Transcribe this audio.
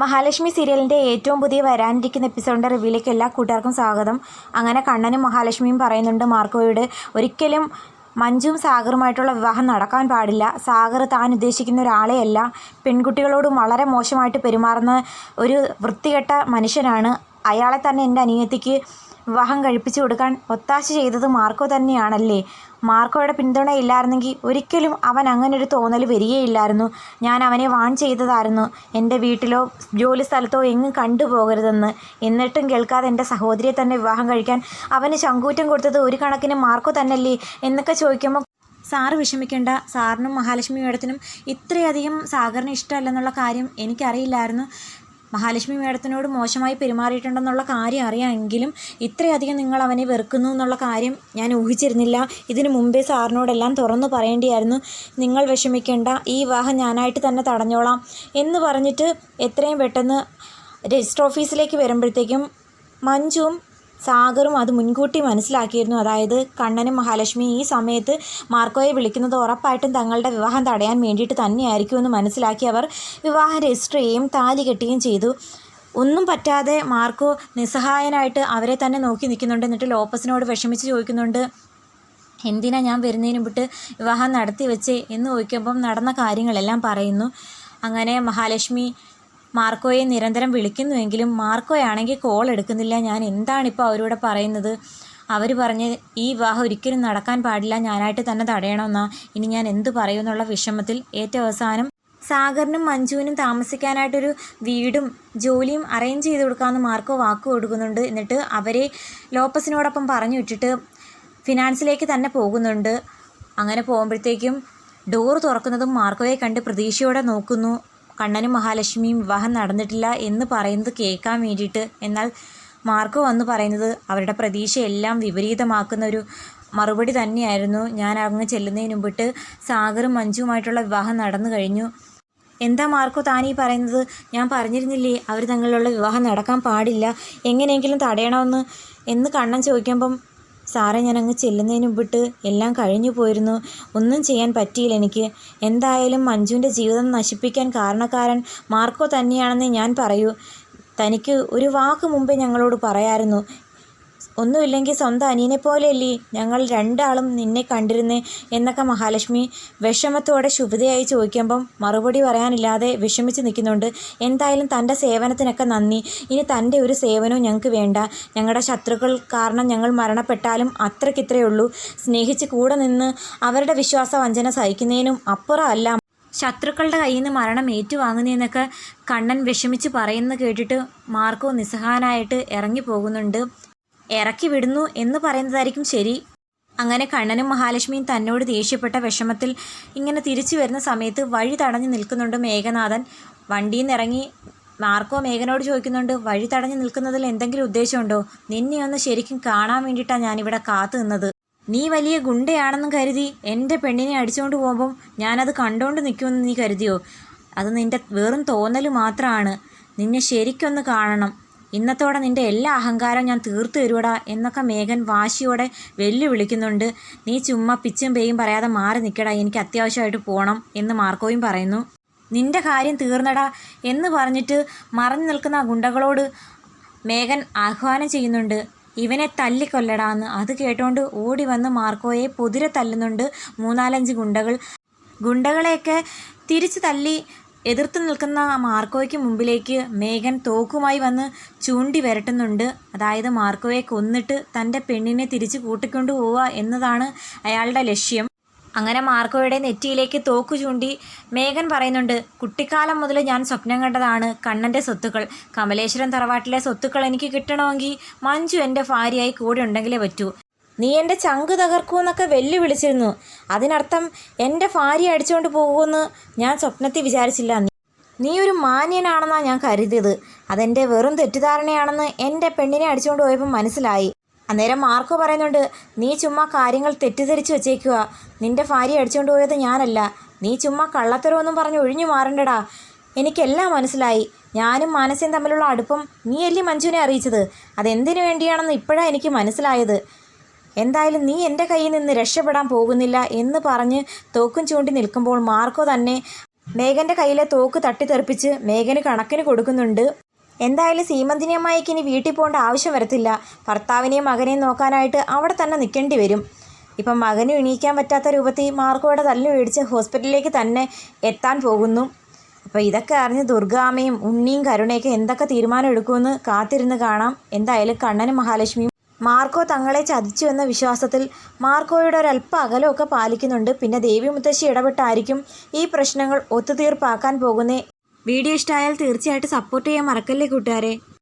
മഹാലക്ഷ്മി സീരിയലിന്റെ ഏറ്റവും പുതിയ വരാനിരിക്കുന്ന എപ്പിസോഡിന്റെ റിവ്യൂലേക്ക് എല്ലാ കൂട്ടുകാർക്കും സ്വാഗതം. അങ്ങനെ കണ്ണനും മഹാലക്ഷ്മിയും പറയുന്നുണ്ട് മാർക്കോയോട് ഒരിക്കലും മഞ്ജുവും സാഗറുമായിട്ടുള്ള വിവാഹം നടക്കാൻ പാടില്ല. സാഗർ താൻ ഉദ്ദേശിക്കുന്ന ഒരാളെയല്ല. പെൺകുട്ടികളോടും വളരെ മോശമായിട്ട് പെരുമാറുന്ന ഒരു വൃത്തികെട്ട മനുഷ്യനാണ്. അയാളെ തന്നെ എന്റെ അനിയത്തിക്ക് വിവാഹം കഴിപ്പിച്ചു കൊടുക്കാൻ ഒത്താശ ചെയ്തത് മാർക്കോ തന്നെയാണല്ലേ? മാർക്കോയുടെ പിന്തുണ ഇല്ലായിരുന്നെങ്കിൽ ഒരിക്കലും അവൻ അങ്ങനെ ഒരു തോന്നൽ വരികയില്ലായിരുന്നു. ഞാൻ അവനെ വാൺ ചെയ്തതായിരുന്നു. എന്റെ വീട്ടിലോ ജോലി സ്ഥലത്തോ എങ്ങും കണ്ടുപോകരുതെന്ന്. എന്നിട്ടും കേൾക്കാതെ എന്റെ സഹോദരിയെ തന്നെ വിവാഹം കഴിക്കാൻ അവന് ശങ്കൂറ്റം കൊടുത്തത് ഒരു കണക്കിന് മാർക്കോ തന്നെയല്ലേ എന്നൊക്കെ ചോദിക്കുമ്പോൾ സാറ് വിഷമിക്കേണ്ട. സാറിനും മഹാലക്ഷ്മി മേഡത്തിനും ഇത്രയധികം സാഗറിന് ഇഷ്ടമല്ലെന്നുള്ള കാര്യം എനിക്കറിയില്ലായിരുന്നു. മഹാലക്ഷ്മി മേഡത്തിനോട് മോശമായി പെരുമാറിയിട്ടുണ്ടെന്നുള്ള കാര്യം അറിയാമെങ്കിലും ഇത്രയധികം നിങ്ങൾ അവനെ വെറുക്കുന്നു എന്നുള്ള കാര്യം ഞാൻ ഊഹിച്ചിരുന്നില്ല. ഇതിനു മുമ്പേ സാറിനോടെല്ലാം തുറന്നു പറയേണ്ടിയായിരുന്നു. നിങ്ങൾ വിഷമിക്കേണ്ട ഈ വിവാഹം ഞാനായിട്ട് തന്നെ തടഞ്ഞോളാം എന്ന് പറഞ്ഞിട്ട് എത്രയും പെട്ടെന്ന് രജിസ്റ്റർ ഓഫീസിലേക്ക് വരുമ്പോഴത്തേക്കും മഞ്ജുവും സാഗറും അത് മുൻകൂട്ടി മനസ്സിലാക്കിയിരുന്നു. അതായത് കണ്ണനും മഹാലക്ഷ്മി ഈ സമയത്ത് മാർക്കോയെ വിളിക്കുന്നത് ഉറപ്പായിട്ടും തങ്ങളുടെ വിവാഹം തടയാൻ വേണ്ടിയിട്ട് തന്നെയായിരിക്കുമെന്ന് മനസ്സിലാക്കി അവർ വിവാഹം രജിസ്റ്റർ ചെയ്യുകയും താലി കെട്ടുകയും ചെയ്തു. ഒന്നും പറ്റാതെ മാർക്കോ നിസ്സഹായനായിട്ട് അവരെ തന്നെ നോക്കി നിൽക്കുന്നുണ്ട്. എന്നിട്ട് ലോപ്പസിനോട് വിഷമിച്ച് ചോദിക്കുന്നുണ്ട് എന്തിനാ ഞാൻ വരുന്നതിന് വിട്ട് വിവാഹം നടത്തി വെച്ചേ എന്ന് ചോദിക്കുമ്പം നടന്ന കാര്യങ്ങളെല്ലാം പറയുന്നു. അങ്ങനെ മഹാലക്ഷ്മി മാർക്കോയെ നിരന്തരം വിളിക്കുന്നുവെങ്കിലും മാർക്കോയാണെങ്കിൽ കോൾ എടുക്കുന്നില്ല. ഞാൻ എന്താണിപ്പോൾ അവരോട് പറയുന്നത്? അവർ പറഞ്ഞ് ഈ വിവാഹം ഒരിക്കലും നടക്കാൻ പാടില്ല. ഞാനായിട്ട് തന്നെ തടയണമെന്നാ. ഇനി ഞാൻ എന്ത് പറയും എന്നുള്ള വിഷമത്തിൽ ഏറ്റവും അവസാനം സാഗറിനും മഞ്ജുവിനും താമസിക്കാനായിട്ടൊരു വീടും ജോലിയും അറേഞ്ച് ചെയ്ത് കൊടുക്കാമെന്ന് മാർക്കോ വാക്ക് കൊടുക്കുന്നുണ്ട്. എന്നിട്ട് അവരെ ലോപ്പസിനോടൊപ്പം പറഞ്ഞു വിട്ടിട്ട് ഫിനാൻസിലേക്ക് തന്നെ പോകുന്നുണ്ട്. അങ്ങനെ പോകുമ്പോഴത്തേക്കും ഡോർ തുറക്കുന്നതും മാർക്കോയെ കണ്ട് പ്രതീക്ഷയോടെ നോക്കുന്നു. കണ്ണനും മഹാലക്ഷ്മിയും വിവാഹം നടന്നിട്ടില്ല എന്ന് പറയുന്നത് കേൾക്കാൻ വേണ്ടിയിട്ട്. എന്നാൽ മാർക്കോ വന്ന് പറയുന്നത് അവരുടെ പ്രതീക്ഷയെല്ലാം വിപരീതമാക്കുന്ന ഒരു മറുപടി തന്നെയായിരുന്നു. ഞാൻ അങ്ങ് ചെല്ലുന്നതിന് മുമ്പിട്ട് സാഗറും മഞ്ജുവുമായിട്ടുള്ള വിവാഹം നടന്നു കഴിഞ്ഞു. എന്താ മാർക്കോ താനീ പറയുന്നത്? ഞാൻ പറഞ്ഞിരുന്നില്ലേ അവർ തങ്ങളിലുള്ള വിവാഹം നടക്കാൻ പാടില്ല. എങ്ങനെയെങ്കിലും തടയണമെന്ന് എന്ന് കണ്ണൻ ചോദിക്കുമ്പം സാറേ ഞാൻ അങ്ങ് ചെല്ലുന്നതിന് മുമ്പിട്ട് എല്ലാം കഴിഞ്ഞു പോയിരുന്നു. ഒന്നും ചെയ്യാൻ പറ്റിയില്ല എനിക്ക്. എന്തായാലും മഞ്ജുവിന്റെ ജീവിതം നശിപ്പിക്കാൻ കാരണക്കാരൻ മാർക്കോ തന്നെയാണെന്ന് ഞാൻ പറയൂ. തനിക്ക് ഒരു വാക്ക് മുമ്പേ ഞങ്ങളോട് പറയായിരുന്നു. ഒന്നുമില്ലെങ്കിൽ സ്വന്തം അനിയനെ പോലെയല്ലേ? ഞങ്ങൾ രണ്ടാളും നിന്നെ കണ്ടിരുന്നേ എന്നൊക്കെ മഹാലക്ഷ്മി വിഷമത്തോടെ ശുഭതയായി ചോദിക്കുമ്പം മറുപടി പറയാനില്ലാതെ വിഷമിച്ച് നിൽക്കുന്നുണ്ട്. എന്തായാലും തന്റെ സേവനത്തിനൊക്കെ നന്ദി. ഇനി തന്റെ ഒരു സേവനവും ഞങ്ങൾക്ക് വേണ്ട. ഞങ്ങളുടെ ശത്രുക്കൾ കാരണം ഞങ്ങൾ മരണപ്പെട്ടാലും അത്രയ്ക്കിത്രയേ ഉള്ളൂ സ്നേഹിച്ച് കൂടെ നിന്ന് അവരുടെ വിശ്വാസ വഞ്ചന സഹിക്കുന്നതിനും അപ്പുറമല്ല ശത്രുക്കളുടെ കയ്യിൽ നിന്ന് മരണം ഏറ്റുവാങ്ങുന്നതെന്നൊക്കെ കണ്ണൻ വിഷമിച്ച് പറയുന്നത് കേട്ടിട്ട് മാർക്കോ നിസ്സഹാനായിട്ട് ഇറങ്ങി പോകുന്നുണ്ട് ഇറക്കി വിടുന്നു എന്ന് പറയുന്നതായിരിക്കും ശരി. അങ്ങനെ കണ്ണനും മഹാലക്ഷ്മിയും തന്നോട് ദേഷ്യപ്പെട്ട വിഷമത്തിൽ ഇങ്ങനെ തിരിച്ചു വരുന്ന സമയത്ത് വഴി തടഞ്ഞു നിൽക്കുന്നുണ്ട് മേഘനാഥൻ. വണ്ടിയിൽ നിന്ന് ഇറങ്ങി മാർക്കോ മേഘനോട് ചോദിക്കുന്നുണ്ട് വഴി തടഞ്ഞു നിൽക്കുന്നതിൽ എന്തെങ്കിലും ഉദ്ദേശമുണ്ടോ? നിന്നെ ഒന്ന് ശരിക്കും കാണാൻ വേണ്ടിയിട്ടാണ് ഞാനിവിടെ കാത്തു നിന്നത്. നീ വലിയ ഗുണ്ടയാണെന്നും കരുതി എന്റെ പെണ്ണിനെ അടിച്ചുകൊണ്ട് പോകുമ്പം ഞാനത് കണ്ടുകൊണ്ട് നിൽക്കുമെന്ന് നീ കരുതിയോ? അത് നിന്റെ വെറും തോന്നൽ മാത്രമാണ് നിന്നെ ശരിക്കൊന്ന് കാണണം. ഇന്നത്തോടെ നിന്റെ എല്ലാ അഹങ്കാരം ഞാൻ തീർത്തു തരുവടാ എന്നൊക്കെ മേഘൻ വാശിയോടെ വെല്ലുവിളിക്കുന്നുണ്ട്. നീ ചുമ്മാ പിച്ചും പേയും പറയാതെ മാറി നിൽക്കടാ എനിക്ക് അത്യാവശ്യമായിട്ട് പോകണം എന്ന് മാർക്കോയും പറയുന്നു. നിന്റെ കാര്യം തീർന്നടാ എന്ന് പറഞ്ഞിട്ട് മറഞ്ഞു നിൽക്കുന്ന ആ ഗുണ്ടകളോട് മേഘൻ ആഹ്വാനം ചെയ്യുന്നുണ്ട്. ഇവനെ തല്ലിക്കൊല്ലടാന്ന് അത് കേട്ടോണ്ട് ഓടി വന്ന് മാർക്കോയെ പൊതിരെ തല്ലുന്നുണ്ട് മൂന്നാലഞ്ച് ഗുണ്ടകൾ. ഗുണ്ടകളെയൊക്കെ തിരിച്ചു തല്ലി എതിർത്ത് നിൽക്കുന്ന മാർക്കോയ്ക്ക് മുമ്പിലേക്ക് മേഘൻ തോക്കുമായി വന്ന് ചൂണ്ടി വരട്ടുന്നുണ്ട്. അതായത് മാർക്കോയെ കൊന്നിട്ട് തന്റെ പെണ്ണിനെ തിരിച്ച് കൂട്ടിക്കൊണ്ടു പോവുക എന്നതാണ് അയാളുടെ ലക്ഷ്യം. അങ്ങനെ മാർക്കോയുടെ നെറ്റിയിലേക്ക് തോക്കു ചൂണ്ടി മേഘൻ പറയുന്നുണ്ട് കുട്ടിക്കാലം മുതൽ ഞാൻ സ്വപ്നം കണ്ടതാണ് കണ്ണന്റെ സ്വത്തുക്കൾ. കമലേശ്വരം തറവാട്ടിലെ സ്വത്തുക്കൾ എനിക്ക് കിട്ടണമെങ്കിൽ മഞ്ജു എന്റെ ഭാര്യയായി കൂടെ ഉണ്ടെങ്കിലേ പറ്റൂ. നീ എന്റെ ചങ്ക് തകർക്കൂ എന്നൊക്കെ വെല്ലുവിളിച്ചിരുന്നു. അതിനർത്ഥം എന്റെ ഭാര്യ അടിച്ചുകൊണ്ട് പോകുമെന്ന് ഞാൻ സ്വപ്നത്തിൽ വിചാരിച്ചില്ല. നീ ഒരു മാന്യനാണെന്നാണ് ഞാൻ കരുതിയത്. അതെന്റെ വെറും തെറ്റിദ്ധാരണയാണെന്ന് എന്റെ പെണ്ണിനെ അടിച്ചുകൊണ്ട് പോയപ്പോൾ മനസ്സിലായി. അന്നേരം മാർക്കോ പറയുന്നുണ്ട് നീ ചുമ്മാ കാര്യങ്ങൾ തെറ്റിദ്ധരിച്ചു വെച്ചേക്കുക നിന്റെ ഭാര്യ അടിച്ചുകൊണ്ട് പോയത് ഞാനല്ല. നീ ചുമ്മാ കള്ളത്തരമൊന്നും പറഞ്ഞ് ഒഴിഞ്ഞു മാറണ്ടടാ. എനിക്കെല്ലാം മനസ്സിലായി. ഞാനും മാനസയും തമ്മിലുള്ള അടുപ്പം നീ അല്ലേ മഞ്ജുവിനെ അറിയിച്ചത്? അതെന്തിനു വേണ്ടിയാണെന്ന് ഇപ്പോഴാണ് എനിക്ക് മനസ്സിലായത്. എന്തായാലും നീ എന്റെ കയ്യിൽ നിന്ന് രക്ഷപ്പെടാൻ പോകുന്നില്ല എന്ന് പറഞ്ഞ് തോക്കും ചൂണ്ടി നിൽക്കുമ്പോൾ മാർക്കോ തന്നെ മേഘന്റെ കയ്യിലെ തോക്ക് തട്ടിത്തെറിപ്പിച്ച് മേഘന് കണക്കിന് കൊടുക്കുന്നുണ്ട്. എന്തായാലും സീമന്തിനി അമ്മായിക്ക് ഇനി വീട്ടിൽ പോകേണ്ട ആവശ്യം വരത്തില്ല. ഭർത്താവിനെയും മകനെയും നോക്കാനായിട്ട് അവിടെ തന്നെ നിൽക്കേണ്ടി വരും. ഇപ്പം മകന് എണീക്കാൻ പറ്റാത്ത രൂപത്തിൽ മാർക്കോയുടെ തല്ലു മേടിച്ച് ഹോസ്പിറ്റലിലേക്ക് തന്നെ എത്താൻ പോകുന്നു. അപ്പോൾ ഇതൊക്കെ അറിഞ്ഞ് ദുർഗാമയും ഉണ്ണിയും കരുണയൊക്കെ എന്തൊക്കെ തീരുമാനം എടുക്കുമെന്ന് കാത്തിരുന്ന് കാണാം. എന്തായാലും കണ്ണനും മഹാലക്ഷ്മിയും മാർക്കോ തങ്ങളെ ചതിച്ചു എന്ന വിശ്വാസത്തിൽ മാർക്കോയുടെ ഒരല്പ അകലമൊക്കെ പാലിക്കുന്നുണ്ട്. പിന്നെ ദേവി മുത്തശ്ശി ഇടപെട്ടായിരിക്കും ഈ പ്രശ്നങ്ങൾ ഒത്തുതീർപ്പാക്കാൻ പോകുന്നേ. വീഡിയോ ഇഷ്ടമായാൽ തീർച്ചയായിട്ടും സപ്പോർട്ട് ചെയ്യാൻ മറക്കല്ലേ കൂട്ടുകാരെ.